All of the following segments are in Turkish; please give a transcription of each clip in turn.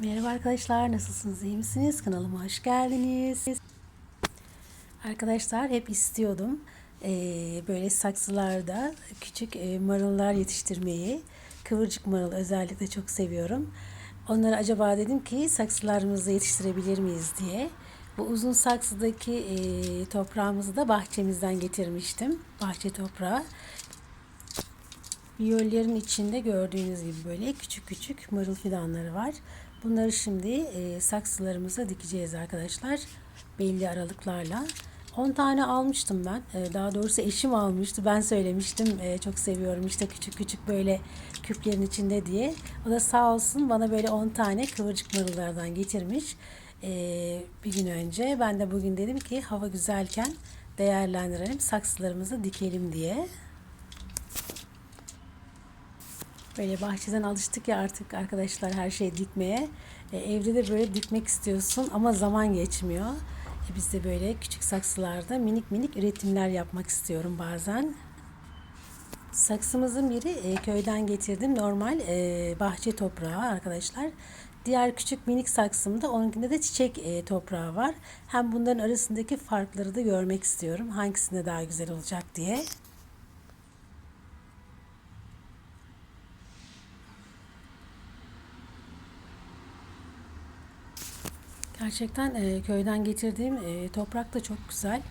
Merhaba arkadaşlar, nasılsınız? İyi misiniz? Kanalıma hoş geldiniz. Arkadaşlar hep istiyordum eee, böyle saksılarda küçük eee, marullar yetiştirmeyi. Kıvırcık marul özellikle çok seviyorum. Onları acaba dedim ki saksılarımızda yetiştirebilir miyiz diye. Bu uzun saksıdaki eee, toprağımızı da bahçemizden getirmiştim. Bahçe toprağı. Viyollerin içinde gördüğünüz gibi böyle küçük küçük marul fidanları var. Bunları şimdi e, saksılarımıza dikeceğiz arkadaşlar. Belli aralıklarla. 10 tane almıştım ben. E, daha doğrusu eşim almıştı. Ben söylemiştim. E, çok seviyorum işte küçük küçük böyle küplerin içinde diye. O da sağ olsun bana böyle 10 tane kıvırcık marullardan getirmiş. E, bir gün önce. Ben de bugün dedim ki hava güzelken değerlendirelim. Saksılarımızı dikelim diye. Böyle bahçeden alıştık ya artık arkadaşlar her şeyi dikmeye. E, evde de böyle dikmek istiyorsun ama zaman geçmiyor. E, biz de böyle küçük saksılarda minik minik üretimler yapmak istiyorum bazen. Saksımızın biri e, köyden getirdim. Normal e, bahçe toprağı arkadaşlar. Diğer küçük minik saksımda onunkinde de çiçek e, toprağı var. Hem bunların arasındaki farkları da görmek istiyorum. Hangisinde daha güzel olacak diye. Gerçekten e, köyden getirdiğim e, toprak da çok güzel.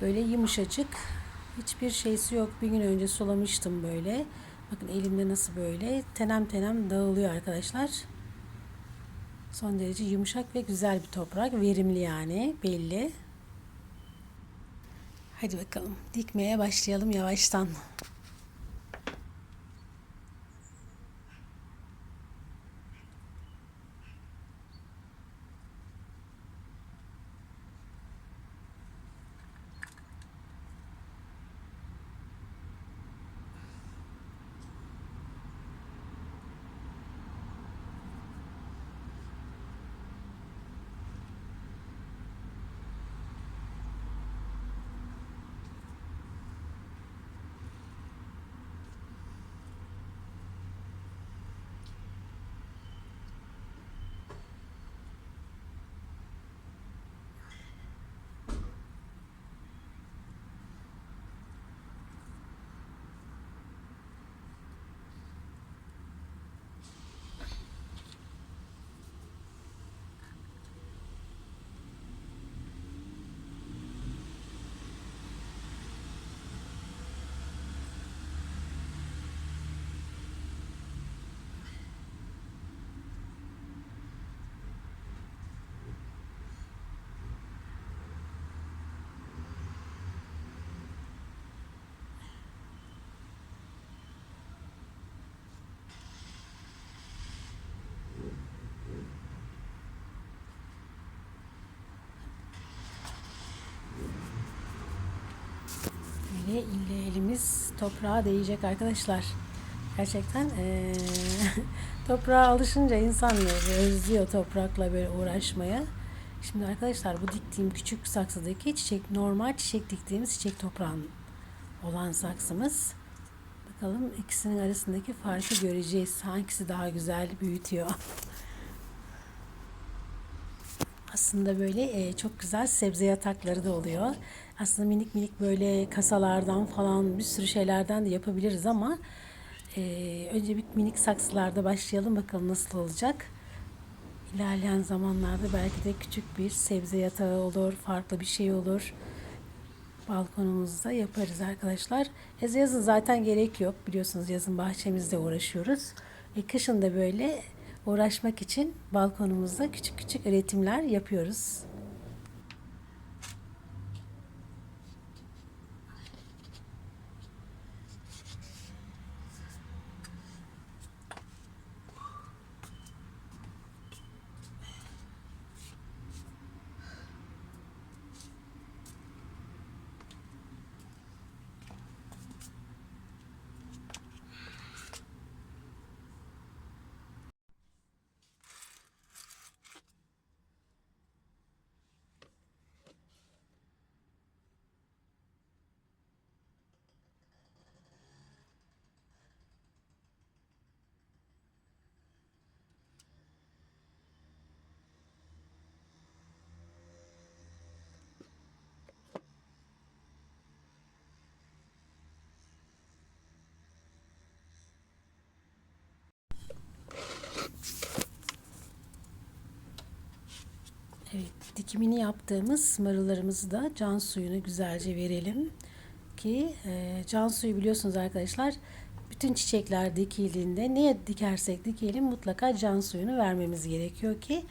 Böyle yumuşacık. Hiçbir şeysi yok. Bir gün önce sulamıştım böyle. Bakın elimde nasıl böyle tenem tenem dağılıyor arkadaşlar. Son derece yumuşak ve güzel bir toprak. Verimli yani belli. Hadi bakalım dikmeye başlayalım yavaştan. Böyle ille elimiz toprağa değecek arkadaşlar. Gerçekten eee toprağa alışınca insan özlüyor toprakla böyle uğraşmaya. Şimdi arkadaşlar bu diktiğim küçük saksıdaki çiçek normal çiçek diktiğimiz çiçek toprağın olan saksımız. Bakalım ikisinin arasındaki farkı göreceğiz. Hangisi daha güzel büyütüyor. Aslında böyle e, çok güzel sebze yatakları da oluyor. Aslında minik minik böyle kasalardan falan bir sürü şeylerden de yapabiliriz ama e, önce bir minik saksılarda başlayalım bakalım nasıl olacak. İlerleyen zamanlarda belki de küçük bir sebze yatağı olur, farklı bir şey olur. Balkonumuzda yaparız arkadaşlar. E, yazın zaten gerek yok. Biliyorsunuz yazın bahçemizde uğraşıyoruz. E, kışın da böyle uğraşmak için balkonumuzda küçük küçük üretimler yapıyoruz. Dikimini yaptığımız marullarımızı da can suyunu güzelce verelim ki e, can suyu biliyorsunuz arkadaşlar bütün çiçekler dikildiğinde neye dikersek dikelim mutlaka can suyunu vermemiz gerekiyor ki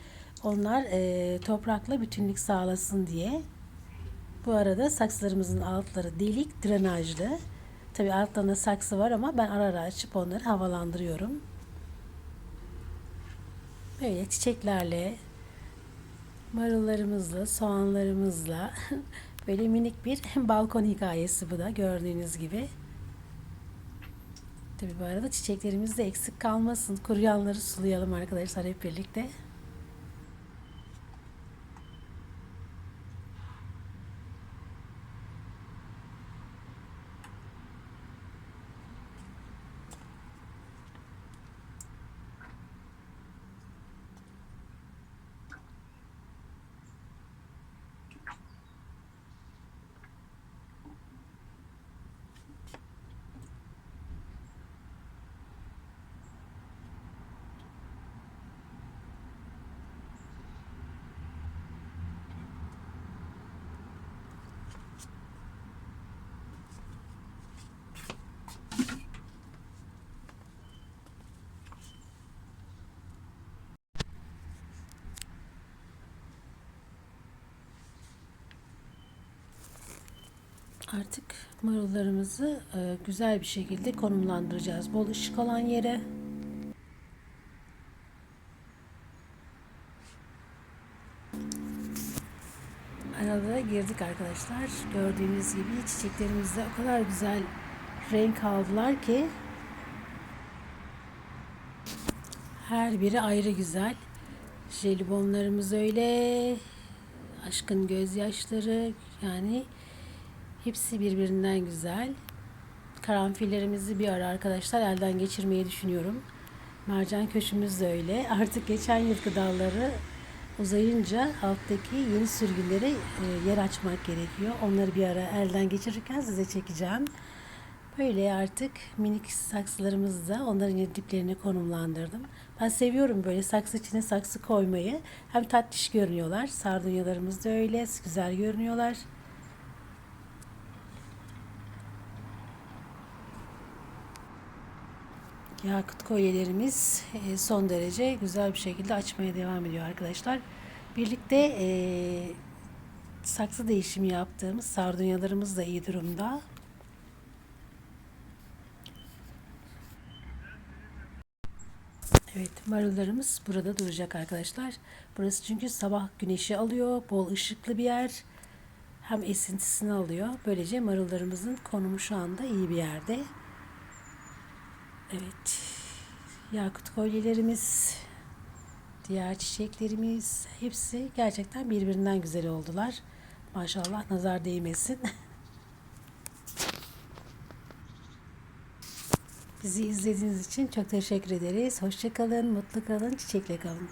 onlar e, toprakla bütünlük sağlasın diye. Bu arada saksılarımızın altları delik, drenajlı. Tabi altlarında saksı var ama ben ara ara açıp onları havalandırıyorum. Böyle çiçeklerle, marullarımızla, soğanlarımızla böyle minik bir balkon hikayesi bu da gördüğünüz gibi. Tabi bu arada çiçeklerimiz de eksik kalmasın. Kuruyanları sulayalım arkadaşlar hep birlikte. Artık marullarımızı e, güzel bir şekilde konumlandıracağız. Bol ışık olan yere. Arada girdik arkadaşlar. Gördüğünüz gibi çiçeklerimizde o kadar güzel renk aldılar ki her biri ayrı güzel. Jelibonlarımız öyle. Aşkın gözyaşları yani hepsi birbirinden güzel. Karanfillerimizi bir ara arkadaşlar elden geçirmeyi düşünüyorum. Mercan köşümüz de öyle. Artık geçen yılki dalları uzayınca alttaki yeni sürgülere e, yer açmak gerekiyor. Onları bir ara elden geçirirken size çekeceğim. Böyle artık minik saksılarımızı da onların diplerine konumlandırdım. Ben seviyorum böyle saksı içine saksı koymayı. Hem tatlış görünüyorlar. Sardunyalarımız da öyle. Güzel görünüyorlar. Yakut kolyelerimiz e, son derece güzel bir şekilde açmaya devam ediyor arkadaşlar. Birlikte e, saksı değişimi yaptığımız sardunyalarımız da iyi durumda. Evet marullarımız burada duracak arkadaşlar. Burası çünkü sabah güneşi alıyor. Bol ışıklı bir yer. Hem esintisini alıyor. Böylece marullarımızın konumu şu anda iyi bir yerde. Evet. Yakut kolyelerimiz, diğer çiçeklerimiz hepsi gerçekten birbirinden güzel oldular. Maşallah nazar değmesin. Bizi izlediğiniz için çok teşekkür ederiz. Hoşçakalın, mutlu kalın, çiçekle kalın.